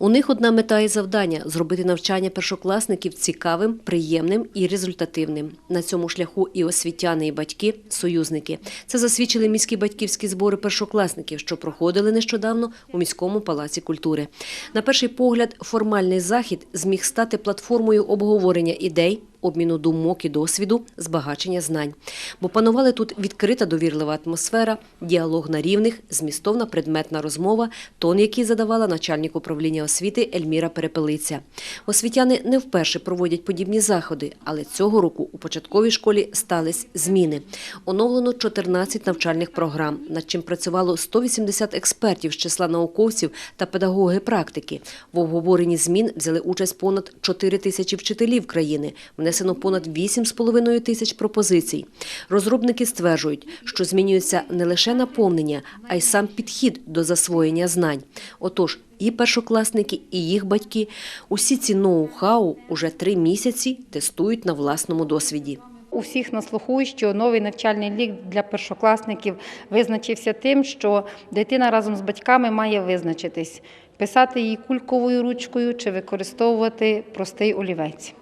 У них одна мета і завдання зробити навчання першокласників цікавим, приємним і результативним. На цьому шляху і освітяни, і батьки союзники. Це засвідчили міські батьківські збори першокласників, що проходили нещодавно у міському палаці культури. На перший погляд, формальний захід зміг стати платформою обговорення ідей. Обміну думок і досвіду, збагачення знань. Бо панували тут відкрита довірлива атмосфера, діалог на рівних, змістовна предметна розмова, тон, який задавала начальник управління освіти Ельміра Перепелиця. Освітяни не вперше проводять подібні заходи, але цього року у початковій школі стались зміни. Оновлено 14 навчальних програм, над чим працювало 180 експертів з числа науковців та педагоги практики. В обговоренні змін взяли участь понад 4 тисячі вчителів країни. Внесено понад 8,5 тисяч пропозицій. Розробники стверджують, що змінюється не лише наповнення, а й сам підхід до засвоєння знань. Отож, і першокласники, і їх батьки усі ці ноу-хау уже три місяці тестують на власному досвіді. У всіх на слуху, що новий навчальний рік для першокласників визначився тим, що дитина разом з батьками має визначитись, писати її кульковою ручкою чи використовувати простий олівець.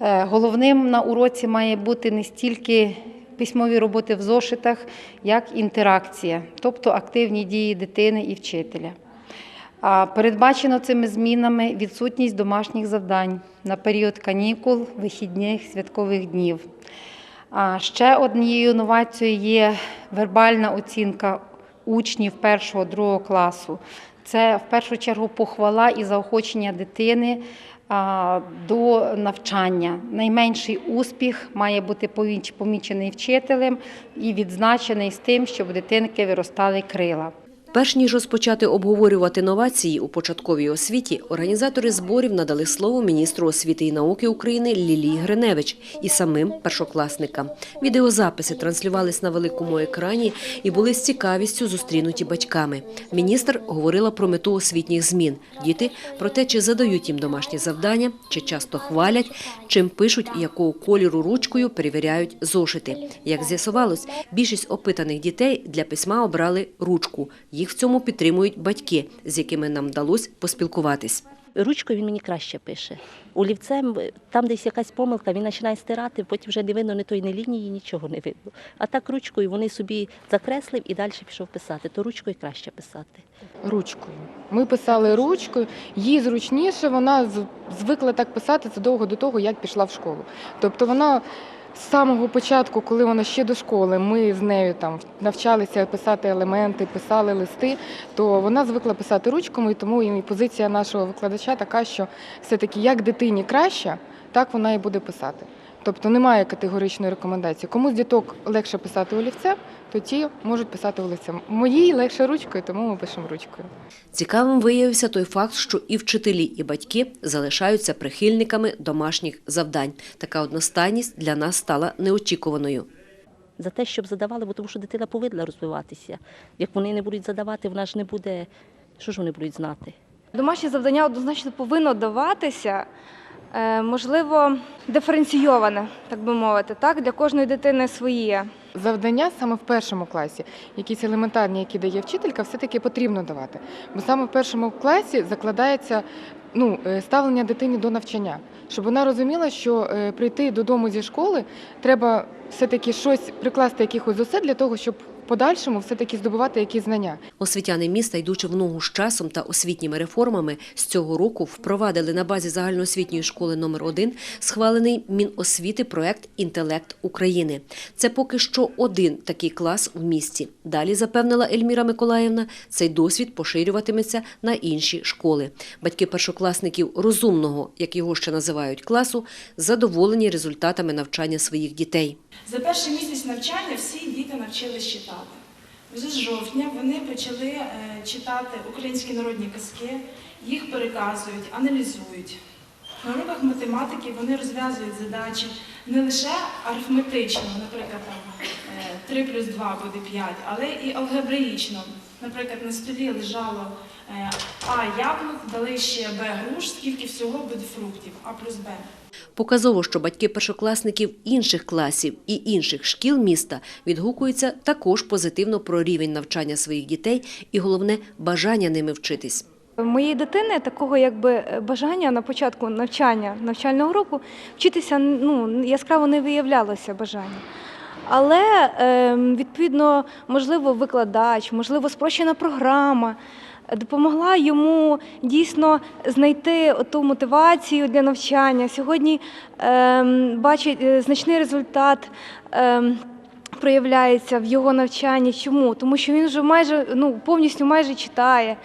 Е, Головним на уроці має бути не стільки письмові роботи в зошитах, як інтеракція, тобто активні дії дитини і вчителя. Передбачено цими змінами відсутність домашніх завдань на період канікул, вихідних, святкових днів. А ще однією інновацією є вербальна оцінка учнів першого-другого класу. Це в першу чергу похвала і заохочення дитини до навчання. Найменший успіх має бути помічений вчителем і відзначений з тим, щоб дитинки виростали крила. Перш ніж розпочати обговорювати новації у початковій освіті, організатори зборів надали слово міністру освіти і науки України Лілії Гриневич і самим першокласникам. Відеозаписи транслювались на великому екрані і були з цікавістю зустрінуті батьками. Міністр говорила про мету освітніх змін. Діти про те, чи задають їм домашні завдання, чи часто хвалять, чим пишуть якого кольору ручкою перевіряють зошити. Як з'ясувалось, більшість опитаних дітей для письма обрали ручку. Їх в цьому підтримують батьки, з якими нам вдалося поспілкуватись. Ручкою він мені краще пише. Олівцем, там десь якась помилка, він починає стирати, потім вже не видно ні тої ні лінії, нічого не видно. А так ручкою вони собі закреслив і далі пішов писати. То ручкою краще писати. ручкою. Ми писали ручкою, їй зручніше, вона звикла так писати задовго до того, як пішла в школу. Тобто вона з самого початку, коли вона ще до школи, ми з нею там навчалися писати елементи, писали листи, то вона звикла писати ручками, і тому і позиція нашого викладача така, що все-таки як дитині краще, так вона і буде писати. Тобто немає категоричної рекомендації. Комусь з діток легше писати олівцем, то ті можуть писати олівцем. Моїй легше ручкою, тому ми пишемо ручкою. Цікавим виявився той факт, що і вчителі, і батьки залишаються прихильниками домашніх завдань. Така одностайність для нас стала неочікуваною. За те, щоб задавали, бо тому що дитина повинна розвиватися. Як вони не будуть задавати, вона ж не буде. Що ж вони будуть знати? Домашнє завдання однозначно повинно даватися, можливо, диференційоване, так би мовити. Так, для кожної дитини своє. Завдання саме в першому класі, якісь елементарні, які дає вчителька, все-таки потрібно давати. Бо саме в першому класі закладається ну, е, ставлення дитині до навчання, щоб вона розуміла, що е, прийти додому зі школи треба все-таки щось прикласти якихось зусиль для того, щоб подальшому все-таки здобувати якісь знання. Освітяни міста, йдучи в ногу з часом та освітніми реформами, з цього року впровадили на базі загальноосвітньої школи номер 1 схвалений Міносвіти проект Інтелект України. Це поки що один такий клас в місті. Далі запевнила Ельміра Миколаївна, цей досвід поширюватиметься на інші школи. Батьки першокласників розумного, як його ще називають, класу, задоволені результатами навчання своїх дітей. За перший місяць навчання всі діти навчились читати. Вже з жовтня вони почали е, читати українські народні казки, їх переказують, аналізують. На уроках математики вони розв'язують задачі не лише арифметично, наприклад, там, е, 3 плюс 2 буде 5, але і алгебраїчно. Наприклад, на столі лежало е, А яблук, дали ще Б груш, скільки всього буде фруктів, А плюс Б. Показово, що батьки першокласників інших класів і інших шкіл міста відгукуються також позитивно про рівень навчання своїх дітей і головне бажання ними вчитись. У моєї дитини такого якби е, бажання на початку навчання навчального року вчитися ну, яскраво не виявлялося бажання. Але е, відповідно, можливо, викладач, можливо, спрощена програма допомогла йому дійсно знайти ту мотивацію для навчання. Сьогодні е, бачить е, значний результат. Е, Проявляється в його навчанні. Чому? Тому що він вже майже ну повністю майже читає,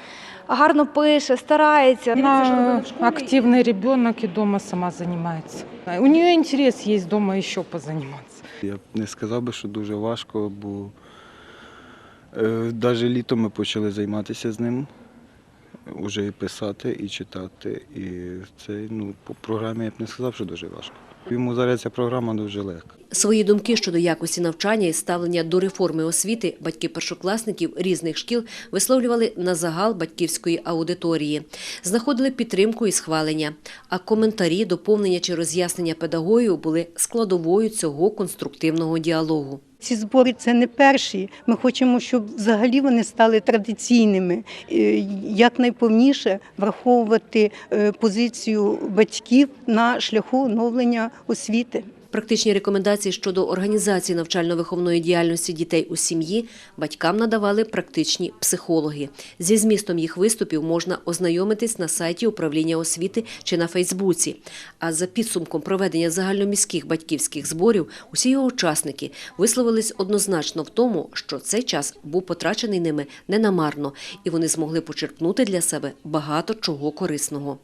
гарно пише, старається. Она активный ребенок и дома сама занимается. У нее интерес есть дома еще позаниматься. Я б не сказав би, що дуже важко, бо навіть літом ми почали займатися з ним, вже і писати, і читати. І це ну, по програмі я б не сказав, що дуже важко. Йому зараз програма дуже легка. Свої думки щодо якості навчання і ставлення до реформи освіти батьки першокласників різних шкіл висловлювали на загал батьківської аудиторії, знаходили підтримку і схвалення. А коментарі, доповнення чи роз'яснення педагогів були складовою цього конструктивного діалогу. Ці збори це не перші. Ми хочемо, щоб взагалі вони стали традиційними, Е, як найповніше враховувати е, позицію батьків на шляху оновлення освіти. Практичні рекомендації щодо організації навчально-виховної діяльності дітей у сім'ї батькам надавали практичні психологи. Зі змістом їх виступів можна ознайомитись на сайті управління освіти чи на Фейсбуці. А за підсумком проведення загальноміських батьківських зборів усі його учасники висловились однозначно в тому, що цей час був потрачений ними ненамарно, і вони змогли почерпнути для себе багато чого корисного.